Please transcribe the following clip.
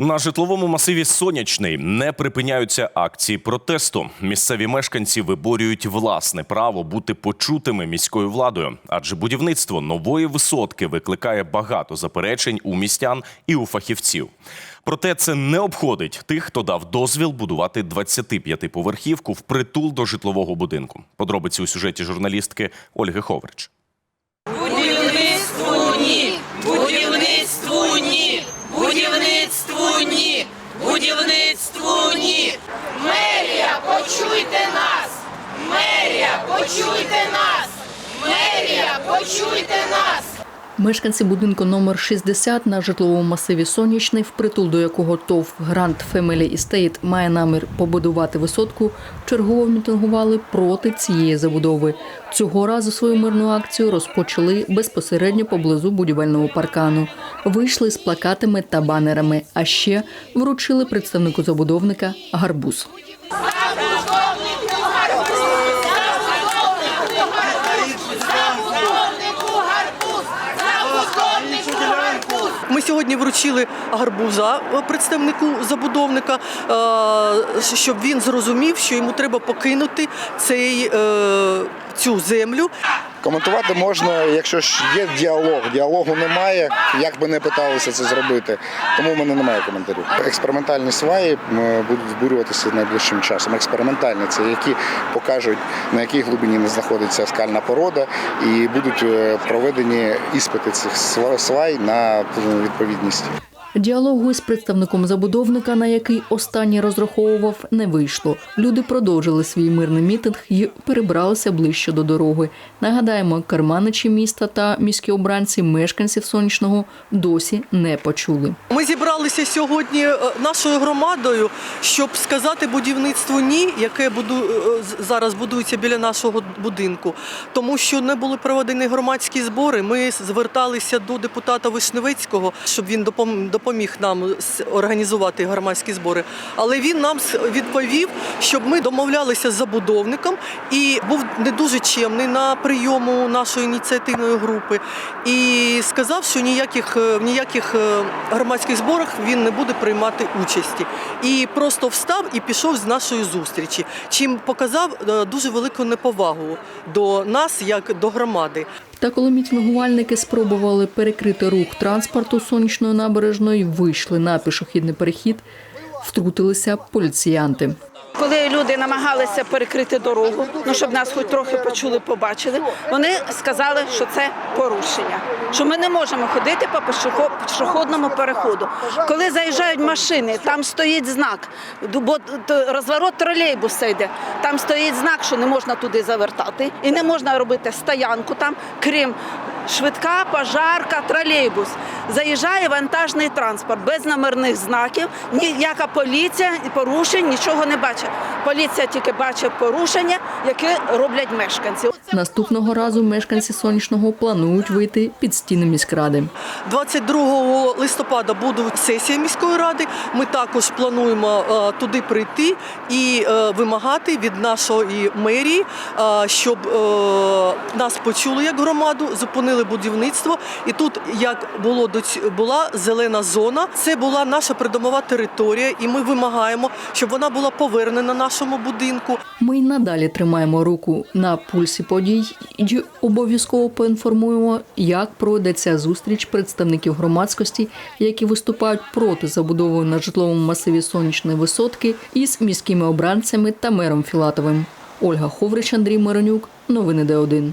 На житловому масиві Сонячний не припиняються акції протесту. Місцеві мешканці виборюють власне право бути почутими міською владою, адже будівництво нової висотки викликає багато заперечень у містян і у фахівців. Проте це не обходить тих, хто дав дозвіл будувати 25-поверхівку впритул до житлового будинку. Подробиці у сюжеті журналістки Ольги Ховрич. Почуйте нас! Мерія, почуйте нас! Мешканці будинку номер 60 на житловому масиві Сонячний, впритул до якого ТОВ Grand Family Estate має намір побудувати висотку, чергово мітингували проти цієї забудови. Цього разу свою мирну акцію розпочали безпосередньо поблизу будівельного паркану. Вийшли з плакатами та банерами, а ще вручили представнику забудовника гарбуз. Сьогодні вручили гарбуза е, представнику забудовника, е, щоб він зрозумів, що йому треба покинути цей, е, цю землю. Коментувати можна, якщо ж є діалог. Діалогу немає, як би не питалися це зробити. Тому в мене немає коментарів. Експериментальні сваї будуть збурюватися найближчим часом. Експериментальні це які покажуть на якій глибині не знаходиться скальна порода, і будуть е, проведені іспити цих свай на відповідність. Діалогу із представником забудовника, на який останній розраховував, не вийшло. Люди продовжили свій мирний мітинг і перебралися ближче до дороги. Нагадаємо, карманичі міста та міські обранці мешканців сонячного досі не почули. Ми зібралися сьогодні е, нашою громадою, щоб сказати будівництву ні, яке буду, е, з- зараз будується біля нашого будинку. Тому що не були проведені громадські збори. Ми зверталися до депутата Вишневецького, щоб він допом- допоміг нам організувати громадські збори. Але він нам відповів, щоб ми домовлялися з забудовником і був не дуже чемний на прийому нашої ініціативної групи. І сказав, що ніяких е, в ніяких е, громадських зборах він не буде приймати участі. І просто встав і пішов з нашої зустрічі, чим показав е, дуже велику неповагу до нас, як до громади. Та коли мітингувальники спробували перекрити рух транспорту сонячної набережної, вийшли на пішохідний перехід, втрутилися поліціянти. Коли люди намагалися перекрити дорогу, ну щоб нас хоч трохи почули, побачили, вони сказали, що це порушення, що ми не можемо ходити по пішохідному переходу. Коли заїжджають машини, там стоїть знак, бо розворот тролейбуса йде. Там стоїть знак, що не можна туди завертати, і не можна робити стоянку там, крім швидка, пожарка, тролейбус. Заїжджає вантажний транспорт без номерних знаків. Ніяка поліція порушень нічого не бачить. Поліція тільки бачить порушення, які роблять мешканці. Наступного разу мешканці сонячного планують вийти під стіни міськради. 22 листопада буде сесія міської ради. Ми також плануємо е, туди прийти і е, вимагати від нашої мерії, е, щоб нас почули як громаду, зупинили будівництво. І тут, як було була зелена зона, це була наша придомова територія, і ми вимагаємо, щоб вона була повернена нашому будинку. Ми й надалі тримаємо руку на пульсі подій і обов'язково поінформуємо, як пройде ця зустріч представників громадськості, які виступають проти забудови на житловому масиві сонячної висотки із міськими обранцями та мером Філатовим. Ольга Ховрич, Андрій Миронюк. Новини Д1.